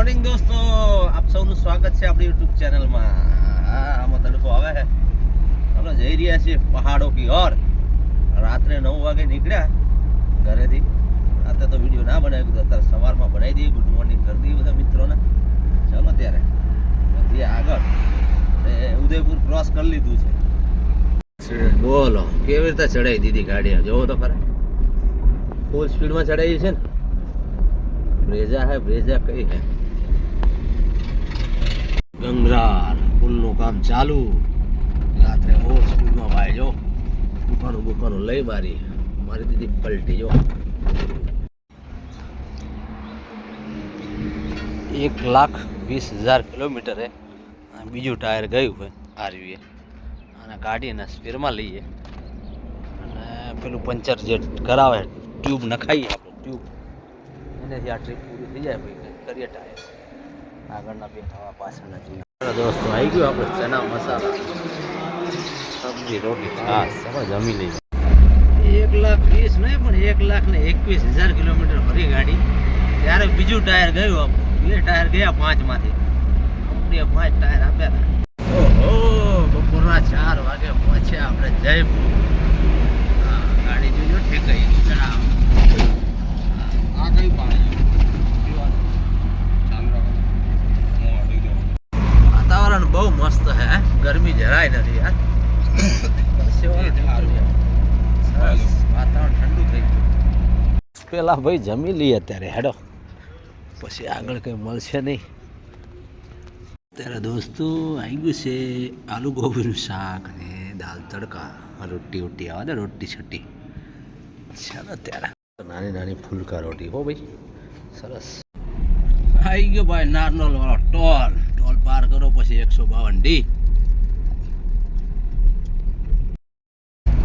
Morning દોસ્તો. આપ સૌનું સ્વાગત છે આપણી યુટ્યુબ ચેનલમાં. આમાં તડકો આવે છે. આપણે જઈ રહ્યા છીએ પહાડો કી ઓર. રાત્રે નવ વાગે નીકળ્યા ઘરેથી. રાતે તો વીડિયો ના બનાવી દીધો અત્યારે સવારમાં બનાવી દઈએ. ગુડ મોર્નિંગ કરી દઈએ બધા મિત્રોને. ચાલો ત્યારે વધીએ આગળ. ઉદયપુર ક્રોસ કરી લીધું છે. બોલો, કેવી રીતે ચડાવી દીધી ગાડી જોવો તો ખરા. ફૂલ સ્પીડમાં ચડાવી છે ને. બ્રેજા હે, બ્રેજા કઈ હે? ગંગરાર, પુલનું કામ ચાલુ. રાત્રે હો સ્કૂલમાં ભાઈ જો, દુકાનો બુકાનો લઈ મારી મારી દીધી પલટી જો. એક લાખ વીસ હજાર કિલોમીટરે બીજું ટાયર ગયું હોય, આરવીએ. અને કાઢીને સ્પીરમાં લઈએ. અને પેલું પંચર જે કરાવે, ટ્યુબ નખાઈએ આપણે, ટ્યુબ. એનેથી આ ટ્રીપ પૂરી થઈ જાય ભાઈ કરીએ ટાયર. આગળના બે હવા પાછળના જોઈએ દોસ્તો, આવી ગયો આપણે ચના મસાલા. સબ્જી, રોટી. હા સમજ જમી લઈએ. એક લાખ વીસ નહીં, પણ એક લાખ ને એકવીસ હજાર કિલોમીટર ફરી ગાડી. ત્યારે બીજું ટાયર ગયું આપણું. બે ટાયર ગયા પાંચમાંથી. કંપનીએ પાંચ ટાયર આપ્યા હતા. ઓહો, બપોરના ચાર વાગે પહોંચ્યા આપણે જયપુર. ગાડી જોજો ઠેકાઈ ચડાવ આ કયું પાણી? બહુ મસ્ત હે? ગરમી જરાય નથી યાર. વાતાવરણ ઠંડુ થઈ ગયું. પેલા ભાઈ જમી લઈએ અત્યારે હેડો. પછી આગળ કંઈ મળશે નહીં. ત્યારે દોસ્તો આવી ગયું છે આલુ ગોભીનું શાક ને દાલ તડકા રોટી વોટી આવે ને રોટી છટી. ચાલો ત્યારે નાની નાની ફૂલકા રોટી હો ભાઈ. સરસ. આવી ગયો ભાઈ નારનોલ વાળો ટોલ. પાર કરો પછી એકસો બાવન ડી.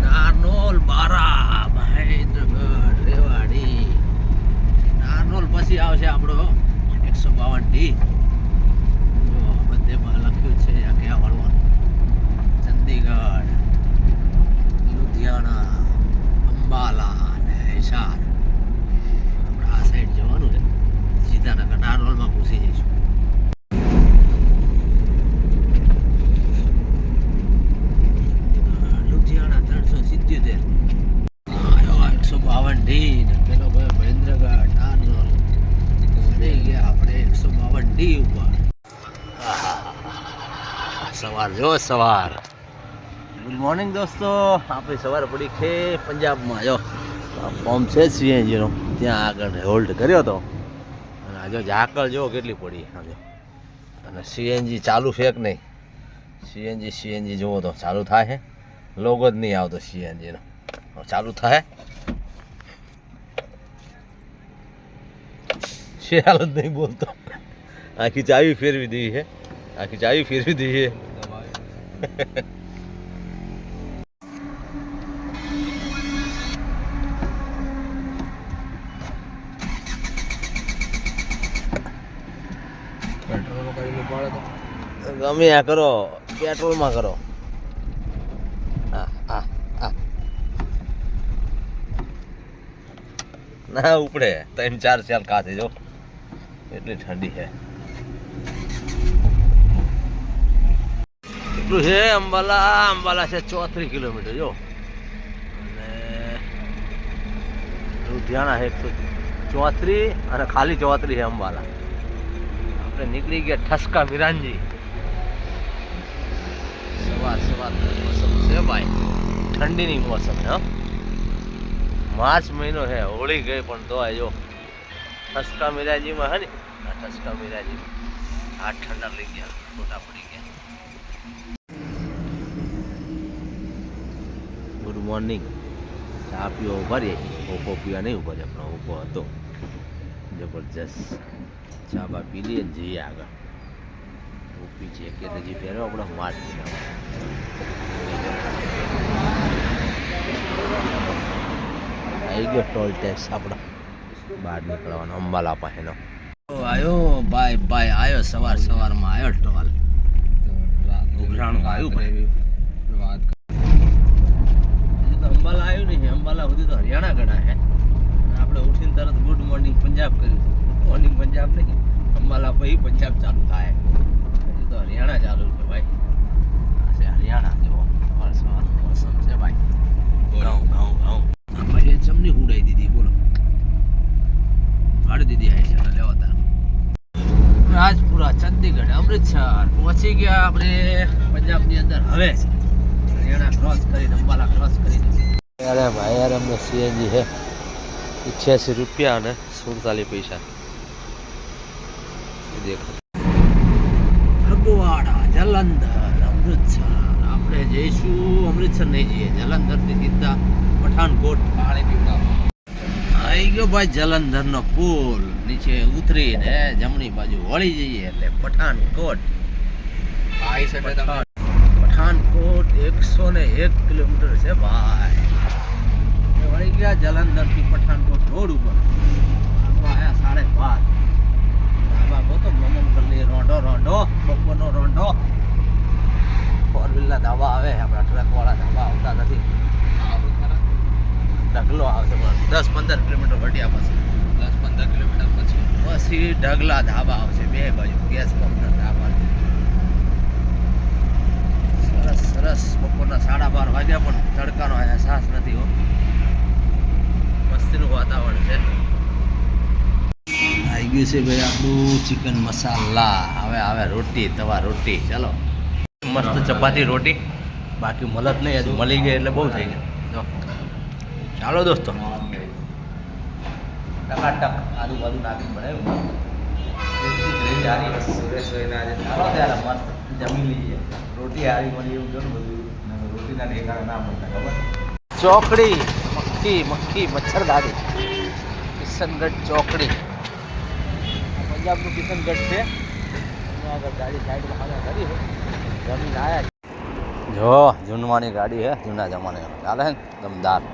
નારનોલ બારા મહેન્દ્રગઢ રેવાડી. નારનોલ પછી આવશે આપણો એકસો બાવન ડી. બધેમાં લખ્યું છે, આ ક્યાં વળવાનું ચંદીગઢ લુધિયાણા અંબાલા અને હિસાર આપણે આ સાઈડ જવાનું છે સીધા નગર નારોલમાં ઘૂસી જઈશું લુધિયાણા ત્રણસો સિત્યોતેર એકસો બાવન ડી ને પેલો ગયો મહેન્દ્રગઢ નારોલ ચડી ગયા આપણે આહાહાહા. સવાર, જો સવાર. ગુડ મોર્નિંગ દોસ્તો. આપણી સવાર પડી છે પંજાબમાં. જો ફોર્મ છે સીએનજીનો ત્યાં આગળ હોલ્ડ કર્યો હતો અને આજે ઝાકળ જો કેટલી પડી. આજે અને સીએનજી ચાલુ છે કે નહીં? સીએનજી સીએનજી જુઓ તો ચાલુ થાય છે લોગો જ નહીં આવતો સીએનજીનો ચાલુ થાય. શિયાળ જ નહીં બોલતો. આખી ચાવી ફેરવી દીધી છે આખી ચાવી ફેરવી દીધી છે ગમે આ કરો પેટ્રોલમાં કરો આ આ આ ના ઉપડે ત્રણ ચાર ચાર કાથે જો એટલી ઠંડી છે એટલું છે, અંબાલા અંબાલા છે ચોત્રીસ કિલોમીટર, જો. અને લુધિયાણા છે એકસો ચોત્રીસ અને ખાલી ચોત્રીસ છે અંબાલા. આપણે નીકળી ગયા ઠસકા વિરાનજી સવાર સવાર મોસમ છે ભાઈ. ઠંડીની મોસમ છે માર્ચ મહિનો છે, હોળી ગઈ પણ તો જો ઠસકા મિરાજીમાં હે ને, આ ઠસકા મિરાજીમાં આ ઠંડા લઈ ગયા મોટા પડી ગયા. ગુડ મોર્નિંગ ચા પીવા ઊભા રહીએ. ઓપો પીવા નહીં ઊભા રહે પણ ઓપો હતો. જબરજસ્ત ચા બા પી લઈએ જઈએ આગળ. ઓપી છે કે હજી પહેરો આપણે માર્ચ આવી ગયો ટોલ ટેક્સ આપણો. બહાર નીકળવાનો અંબાલા પાસેનો. આવ્યો ભાઈ ભાઈ આવ્યો સવાર સવારમાં આવ્યો ટોલ. ઉઘરાણું આવ્યું ભાઈ હજી તો અંબાલા આવ્યું નહીં અંબાલા સુધી તો હરિયાણા ગણા હે. આપણે ઉઠીને તરત ગુડ મોર્નિંગ પંજાબ કર્યું ગુડ મોર્નિંગ પંજાબ નહીં અંબાલા પછી પંજાબ ચાલુ થાય હજી તો હરિયાણા ચાલુ છે ભાઈ આ છે હરિયાણા જો વરસાદ મોસમ છે ભાઈ ઘઉં ઘઉં ઘઉં આ ભાઈએ ચમની ઉડાઈ દીધી બોલો કાઢી દીધી આ છે લેવા તાર રાજપુરા ચંદીગઢ અમૃતસર પહોંચી ગયા આપણે પંજાબની અંદર હવે હરિયાણા ક્રોસ કરી અંબાલા ક્રોસ કરી. અરે ભાઈ યાર અમને સીએનજી છે. અઠ્યાસી રૂપિયા અને સુડતાલીસ પૈસા. દેખો ફગવાડા જલંધર અમૃતસર. આપણે જઈશું અમૃતસર નહીં જઈએ. જલંધરથી સીધા પઠાણકોટ પાણી પીવડાવ આવી ગયો ભાઈ જલંધરનો પુલ. નીચે ઉતરીને જમણી બાજુ વળી જઈએ એટલે પઠાણકોટ પઠાણ- પઠાણકોટ એકસો ને એક કિલોમીટર છે ભાઈ. એ વળી ગયા જલંધરથી પઠાણકોટ રોડ ઉપર. આયા સાડે બાર. બાબા તો મમમ કરી રોંઢો રોંઢો બપોરનો રોંઢો. ફોર વ્હીલના ધાબા આવે આપણા ટ્રકવાળા ધાબા આવતા નથી. ઢગલો આવશે પણ દસ પંદર કિલોમીટર વટ્યા પછી. દસ પંદર કિલોમીટર પછી. પછી ઢગલા ધાબા આવશે બે બાજુ ગેસ પંપના ધાબા સરસ સરસ. બપોરના સાડા બાર વાગ્યા પણ તડકાનો અહેસાસ નથી હો. મસ્તીનું વાતાવરણ છે. આવી ગયું છે ભાઈ આપણું ચિકન મસાલા હવે આવે રોટી, તવા રોટી. ચાલો. મસ્ત ચપાતી રોટી. બાકી મળત નહીં, હજુ મળી ગઈ એટલે બહુ થઈ ગયું ચાલો દોસ્તો. ટકાટક આદુ બાદુ નાખી બનાવ્યું મસ્ત. જમી લઈએ રોટી હારી મળી એવું જો ને બધું રોટીના ઠેકાણા ના મળતા ખબર ચોકડી મક્ખી મક્ખી મચ્છરદારી કિશનગઢ ચોકડી પંજાબનું કિશનગઢ છે એમાં આગળ ગાડી સાઈડમાં હાલા કરી છે જમીન આયા જો જૂનવાની ગાડી છે જૂના જમાને ચાલે છે ને દમદાર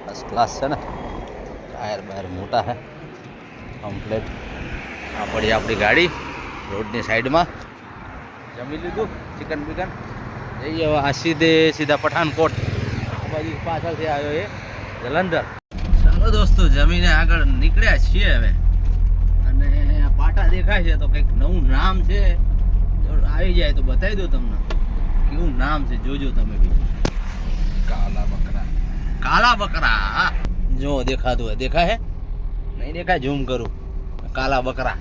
ફર્સ્ટ ક્લાસ છે ને ટાયર બાયર મોટા છે કમ્પ્લેટ આ પડી આપણી ગાડી રોડની સાઈડમાં જમી લીધું ચિકન બિકન. જઈએ હવે આ સીધે સીધા પઠાણકોટ બાજુ પાછળથી આવ્યો એ જલંધર. ચાલો દોસ્તો જમીને આગળ નીકળ્યા છીએ હવે. અને પાટા દેખાય છે તો કંઈક નવું નામ છે. આવી જાય તો બતાવી દો તમને. કેવું નામ છે જોજો તમે બી. કાલા બકરા. કાલા બકરા જો દેખાતું હોય દેખાય નહીં દેખાય? ઝૂમ કરું. કાલા બકરા.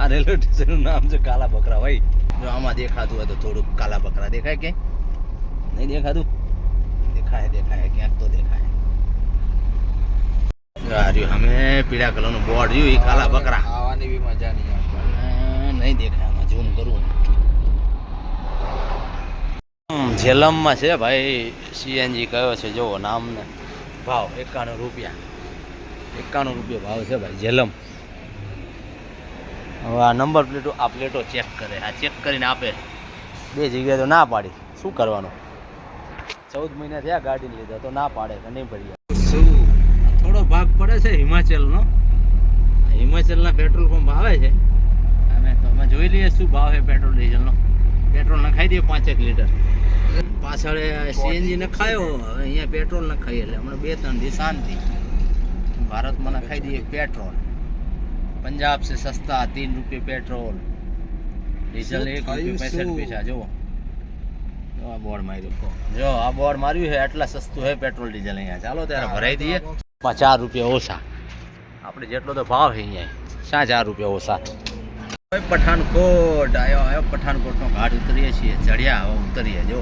આ રેલવે સ્ટેશનનું નામ છે કાલા બકરા ભાઈ. જો આમાં દેખાતું હોય તો થોડુંક કાલા બકરા દેખાય કે? નહીં દેખાતું? દેખાય દેખાય ક્યાંક તો દેખાય. આ રહ્યું અમે પીળા કલરનું બોર્ડ રહ્યું એ કાલા બકરા. આવવાની બી મજા નહીં અને નહીં દેખાય આમાં ઝૂમ કરું. ઝેલમમાં છે ભાઈ સીએનજી કયો છે જોવો નામ ને ભાવ એકાણું રૂપિયા. એકાણું રૂપિયા ભાવ છે ભાઈ ઝેલમ. હવે આ નંબર પ્લેટો આ પ્લેટો ચેક કરે. આ ચેક કરીને આપે. બે જગ્યાએ તો ના પાડી. શું કરવાનું? ચૌદ મહિના થયા ગાડી લીધા, તો ના પાડે, તો નહીં પડી શું? થોડો ભાગ પડે છે હિમાચલનો. હિમાચલના પેટ્રોલ પંપ આવે છે. અમે તો અમે જોઈ લઈએ શું ભાવ છે પેટ્રોલ, ડીઝલનો. પેટ્રોલ નખાઈ દઈએ પાંચેક લીટર. પાછળ સીએનજી નખાયો, હવે અહીંયા પેટ્રોલ નખાઈએ એટલે હમણાં બે ત્રણ દી શાંતિ. ભારતમાં નખાઈ દઈએ પેટ્રોલ. પંજાબ से सस्ता तीन रुपये पेट्रोल डीजल एक रुपये पैंसठ પૈસા જુઓ જો આ બોર્ડ માર્યું જો આ બોર્ડ માર્યું છે આટલા સસ્તું છે પેટ્રોલ ડીઝલ અહીંયા ચાલો ત્યારે ભરાઈ દઈએ ચાર રૂપિયા ઓછા આપણે જેટલો તો ભાવ છે અહીંયા શા ચાર રૂપિયા ઓછા ભાઈ પઠાણકોટ આવ્યો આવ્યો પઠાણકોટનો ઘાટ ઉતરીએ છીએ ચડ્યા હવે ઉતરીએ જો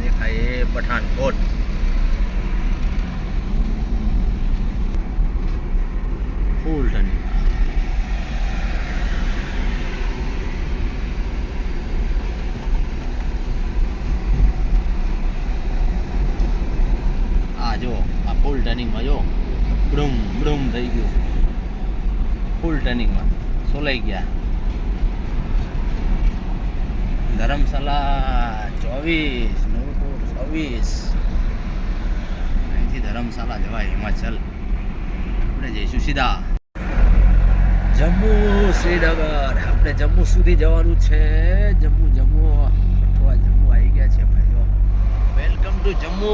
દેખાય એ પઠાણકોટ ફૂલ ટર્નિંગ આ જો, આ ફૂલ ટર્નિંગમાં જો, બ્રુમ બ્રુમ થઈ ગયું. ફૂલ ટર્નિંગમાં સોલાઈ ગયા. ધર્મશાલા ચોવીસ નૂરપુર ચોવીસ અહીંથી ધર્મશાલા જવાય, હિમાચલ. આપણે જઈશું સીધા. જમ્મુ શ્રીનગર. આપણે જમ્મુ સુધી જવાનું છે. જમ્મુ જમ્મુ. અથવા જમ્મુ આવી ગયા છે ભાઈ જો welcome to Jammu.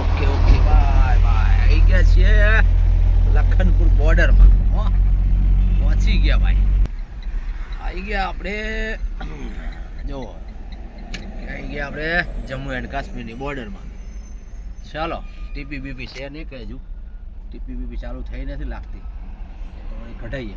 Okay okay bye bye આવી ગયા છીએ લખનપુર બોર્ડરમાં. પહોંચી ગયા ભાઈ. આવી ગયા આપણે. જો, આવી ગયા આપણે જમ્મુ એન્ડ કાશ્મીરની બોર્ડરમાં. ચાલો ટીપી બીપી છે નહીં કહેજું. ટીપી બીપી ચાલુ થઈ નથી લાગતી. ઘટાઈએ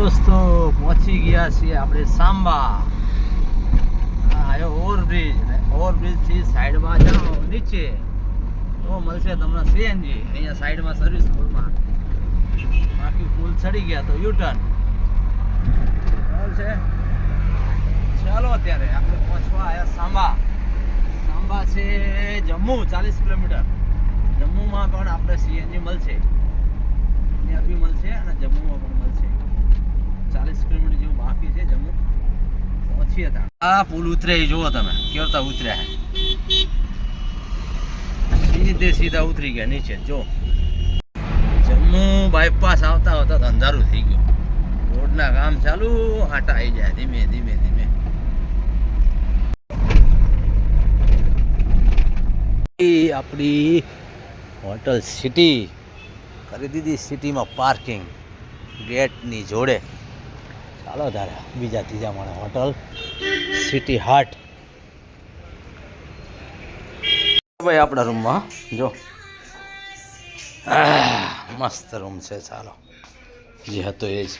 દોસ્તો પહોંચી ગયા છીએ આપણે સાંબા. આવ્યો ઓવરબ્રિજ ને ઓવરબ્રિજથી સાઈડમાં જાઓ નીચે. તો મળશે તમને સીએનજી. અહીંયા સાઈડમાં સર્વિસ પુલમાં બાકી પુલ ચડી ગયા તો યુટર્ન બરાબર છે ચાલો અત્યારે આપણે પહોંચવા આવ્યા સાંબા. સાંબા છે જમ્મુ ચાલીસ કિલોમીટર. જમ્મુમાં પણ આપણે સીએનજી મળશે. ત્યાં બી મળશે અને જમ્મુમાં પણ મળશે. ચાલીસ કિલોમીટર જેવું બાકી છે જમ્મુ. પહોંચીએ ત્યાં આ પુલ ઉતરે જુઓ તમે. કેવતા ઉતર્યા સીધે સીધા ઉતરી ગયા, નીચે. જો જમ્મુ બાયપાસ આવતા આવતા અંધારું થઈ ગયું. રોડના કામ ચાલુ, આટા આવી જાય ધીમે ધીમે ધીમે. આપણી હોટલ સિટી. કરી સિટીમાં પાર્કિંગ. ગેટની જોડે. ચાલો તારે બીજા ત્રીજા માળે હોટલ સિટી હાર્ટ ભાઈ, આપણા રૂમમાં, જો. મસ્ત રૂમ છે, ચાલો. જે હતો એ જ.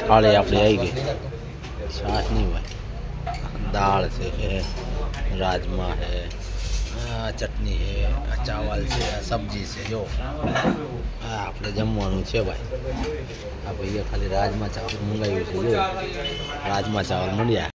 થાળી આપણી આવી ગઈ. છાશ નહીં ભાઈ દાળ છે રાજમા છે આ ચટણી છે, આ ચાવલ છે, આ સબ્જી છે, જો. આ આપણે જમવાનું છે ભાઈ. આ ભાઈએ ખાલી રાજમા ચાવલ મંગાવ્યું છે, જો. રાજમા ચાવલ મળ્યા.